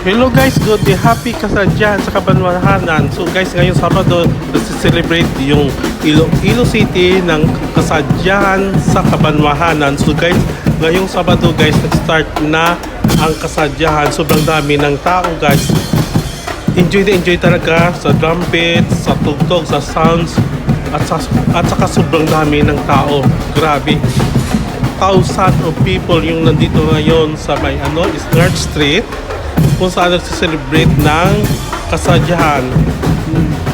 Hello guys, good day. Happy kasadyan sa Kabanwahanan. So guys, ngayong Sabado, nasi-celebrate yung Iloilo City ng kasadyan sa Kabanwahanan. So guys, ngayong Sabado guys, nag-start na ang kasadyahan. Sobrang dami ng tao guys. Enjoy na enjoy talaga sa drum beat, sa tugtog, sa sounds, at, sa, at saka sobrang dami ng tao. Grabe. Thousand of people yung nandito ngayon sa may ano, Isnard Street kung saan nagse-celebrate ng kasadyahan.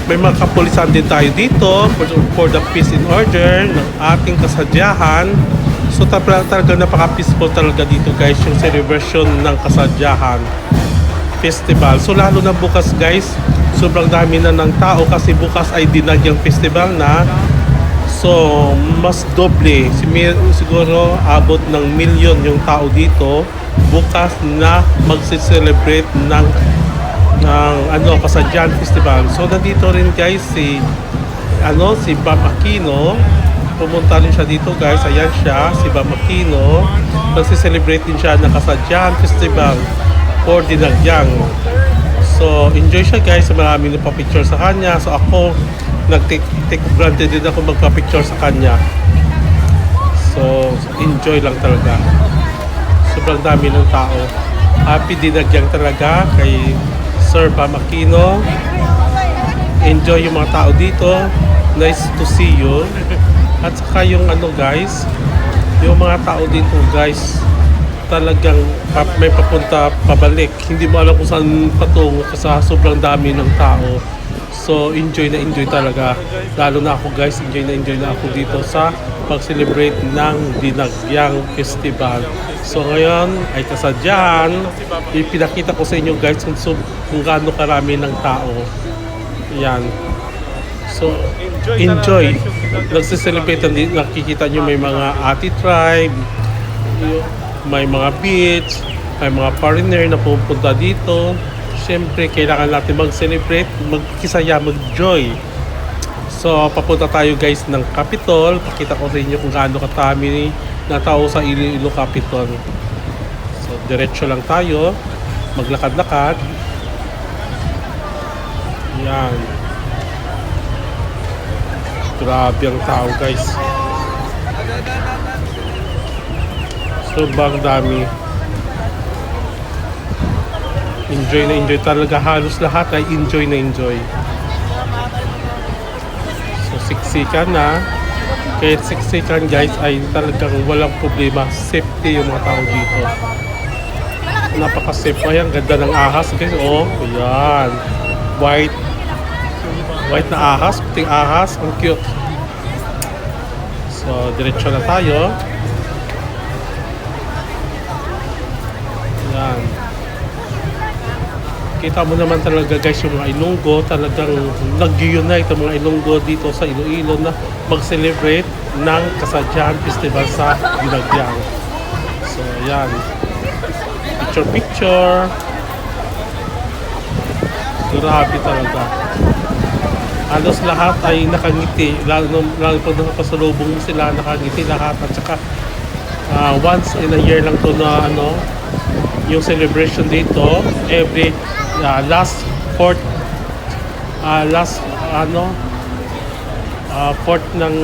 May mga kapulisan din tayo dito for, for the peace in order ng ating kasadyahan. So talaga, talaga napaka-peaceful talaga dito guys yung celebration ng kasadyahan festival. So lalo na bukas guys, sobrang dami na ng tao kasi bukas ay dinagyang festival na. So mas doble, siguro abot ng milyon yung tao dito bukas na magse-celebrate ng ng ano Kasadyan Festival. So nandito rin guys si ano si Bam Aquino. Pumunta rin siya dito guys. Ayan siya si Bam Aquino. Nagse-celebrate din siya ng Kasadyan Festival for Dinagyang. So enjoy siya guys marami nagpa-picture sa kanya. So ako nag-take granted din ako magpa-picture sa kanya. So enjoy lang talaga sobrang dami ng tao happy Dinagyang talaga kay Sir Bam Aquino enjoy yung mga tao dito. Nice to see you. At saka yung ano guys, yung mga tao dito guys, talagang may papunta pabalik. Hindi mo alam kung saan patungo kasi sobrang dami ng tao. So enjoy na enjoy talaga. Lalo na ako guys, enjoy na enjoy na ako dito sa pag-celebrate ng Dinagyang Festival. So ngayon ay kasadyahan. Ipinakita ko sa inyo guys kung, kung gaano karami ng tao. Yan. So, enjoy. Nagsiselebrate. Nakikita nyo may mga ati tribe, may mga beach, may mga foreigner na pupunta dito. Siyempre, kailangan natin mag-celebrate, magkisaya, mag-joy. So, papunta tayo guys ng Capitol. Pakita ko sa inyo kung gaano katami na tao sa Iloilo Capitol. So, diretso lang tayo. Maglakad-lakad. Yan. Grabe ang tao guys. Sobrang dami. Enjoy na enjoy talaga. Halos lahat ay enjoy na enjoy. So siksikan na. Kahit siksikan guys ay talagang walang problema. Safety yung mga tao dito. Napaka-safe. Ay, ang ganda ng ahas guys. Oh, ayan. White white na ahas, puting ahas, ang cute. So, diretso na tayo. Kita mo naman talaga guys yung mga Ilonggo, talagang nag-unite ang mga Ilonggo dito sa Iloilo na mag-celebrate ng Kasadyahan Festival sa Dinagyang. So, yan. Picture picture. Grabe talaga halos lahat ay nakangiti lalo, lalo pag nakapasalubong mo sila nakangiti lahat at saka ah, once in a year lang to na ano yung celebration dito every ah, last fourth ah, last ano ah, fourth ng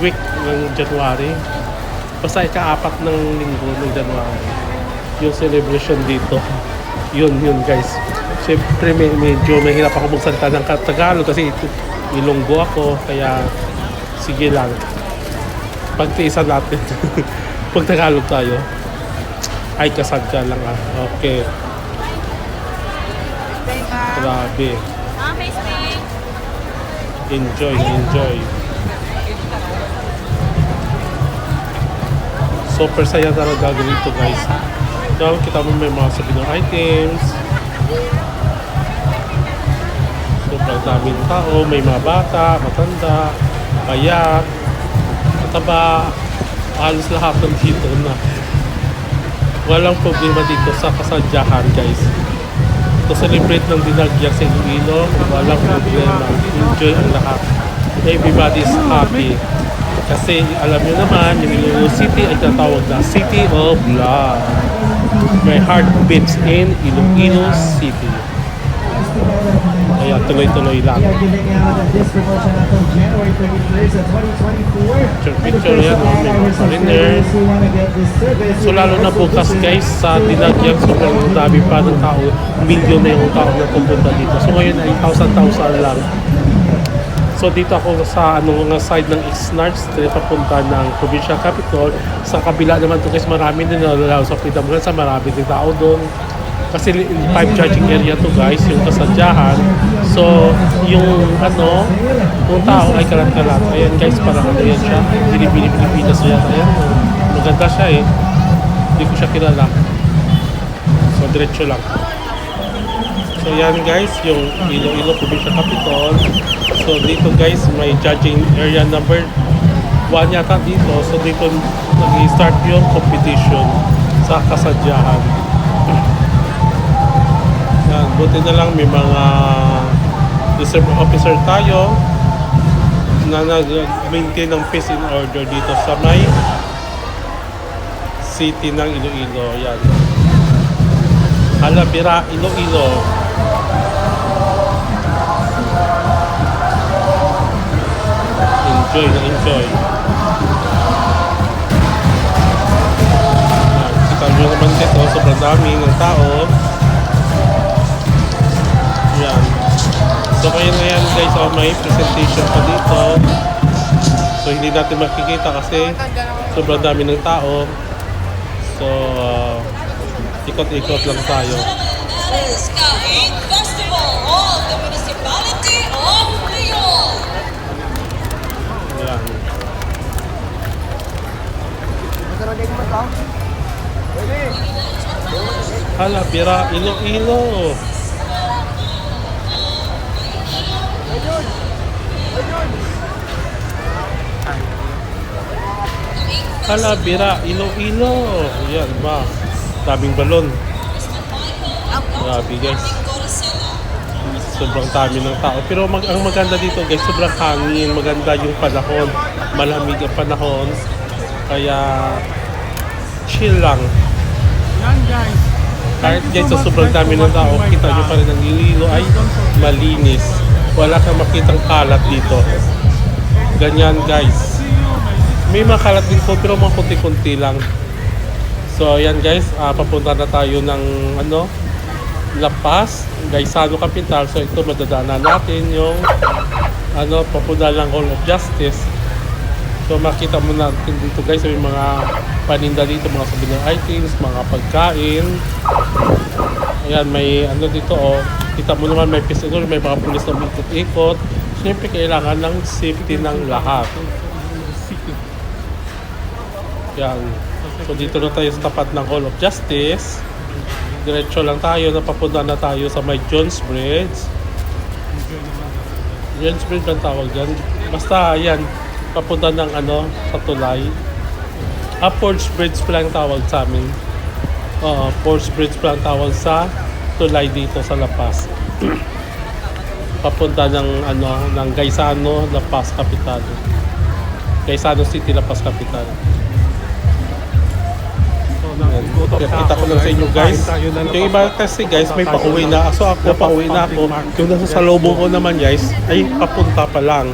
week ng January. Basta ikaapat ng linggo ng January. Yung celebration dito. Yun yun guys. Siyempre may, medyo mahirap ako magsalita ng Tagalog kasi ito, ilonggo ako kaya sige lang. Pagtiisan natin. Pag Tagalog tayo. Ay kasadya lang ah. Okay grabe. Ah, face me. enjoy enjoy. Super saya talaga ganito guys. Now, kita mo may mga souvenir items. Sobrang daming tao may mga bata, matanda payat mataba. Halos lahat ng dito na. Walang problema dito sa kasadyahan guys to celebrate ng dinagyang sa Iloilo walang problema. Enjoy ang lahat. Everybody's happy. Kasi alam nyo naman yung Iloilo City ay tinatawag na City of Love. My heart beats in Iloilo City. 31st of 2024. Picture, picture yan, may So lalo na bukas guys sa Dinagyang sobrang dami pa ng tao. Milyon na yung tao na pupunta dito. So ngayon ay 1,000-1,000 lang. So dito ako sa ano nga side ng Xnard Street papunta ng Provincial Capital. Sa kabila naman to guys marami din na lalo sa Freedom Plaza marami din tao doon. Kasi five charging area to guys, yung kasadyahan. So, yung ano, yung tao ay kalat-kalat. Ayan guys, parang ano yan siya. Binibini Pilipinas yan. Ayan, maganda siya eh. Hindi ko siya kilala. So, diretso lang. So, yan guys, yung Iloilo Provincial Capital. So, dito guys, may judging area number 1 yata dito. So, dito nag-start yung competition sa kasadyahan. Yan, buti na lang may mga reserve officer tayo na nag-maintain ng peace and order dito sa may city ng Iloilo. Yan. Alabira, Iloilo. Enjoy na enjoy. Yan, Kita nyo naman dito, sobrang dami ng tao. So ngayon ngayon guys, oh, may presentation pa dito. So hindi natin makikita kasi sobrang dami ng tao. So uh, ikot-ikot lang tayo. Yan. Hala, Pira, Iloilo. Hala, Bira, Iloilo. Yan ba? Daming balon. Grabe guys. Sobrang dami ng tao. Pero mag ang maganda dito guys, sobrang hangin. Maganda yung panahon. Malamig ang panahon. Kaya chill lang. Yan guys. Kahit guys sa sobrang dami ng tao, kita nyo pa rin ang Iloilo ay malinis. Wala kang makitang kalat dito. Ganyan guys. May mga din po pero mga kunti-kunti lang. So ayan guys, ah, papunta na tayo ng ano, La Paz, Gaisano Capital. So ito madadaanan natin yung ano, papunta ng Hall of Justice. So makita mo natin dito guys, may mga paninda dito, mga souvenir items, mga pagkain. Ayan, may ano dito oh. Kita mo naman may pistol, may mga pulis na umikot-ikot. Siyempre kailangan ng safety ng lahat. Yan. So dito na tayo sa tapat ng Hall of Justice. Diretso lang tayo, napapunta na tayo sa may Jones Bridge. Jones Bridge ang tawag dyan. Basta yan, papunta ng ano, sa tulay. Forge Bridge pala ang tawag sa amin. Oo, Forge Bridge pala ang tawag sa tulay dito sa La Paz. papunta ng ano, ng Gaisano, La Paz Capital. Gaisano City, La Paz Capital. Kita ko lang sa inyo guys. Yung iba kasi guys, may pauwi na. So ako, pauwi na ako. Yung nasa salubong ko naman guys, ay papunta pa lang.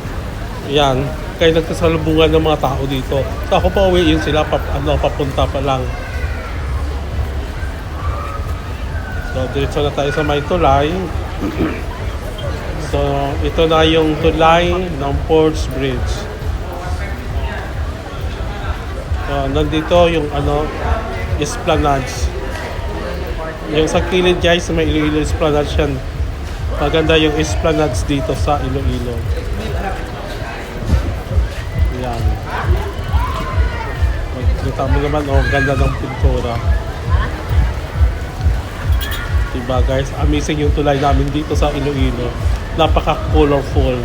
Yan. Kaya nagkasalubungan ng mga tao dito. So ako pauwi yun sila, pap, ano, papunta pa lang. So diretso na tayo sa may tulay. so ito na yung tulay ng Ports Bridge. So, nandito yung ano, Esplanades. Yung sa kilid guys, may Iloilo Esplanades yan. Maganda yung Esplanades dito sa Iloilo. Yan. Kita mo naman, oh, ganda ng pintura. Diba guys, amazing yung tulay namin dito sa Iloilo. Napaka-colorful.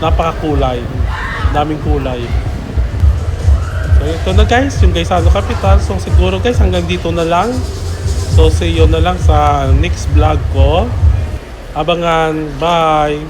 Napaka-kulay. Daming kulay. So ito na guys, yung Gaisano Capital. So siguro guys, hanggang dito na lang. So see you na lang sa next vlog ko. Abangan. Bye!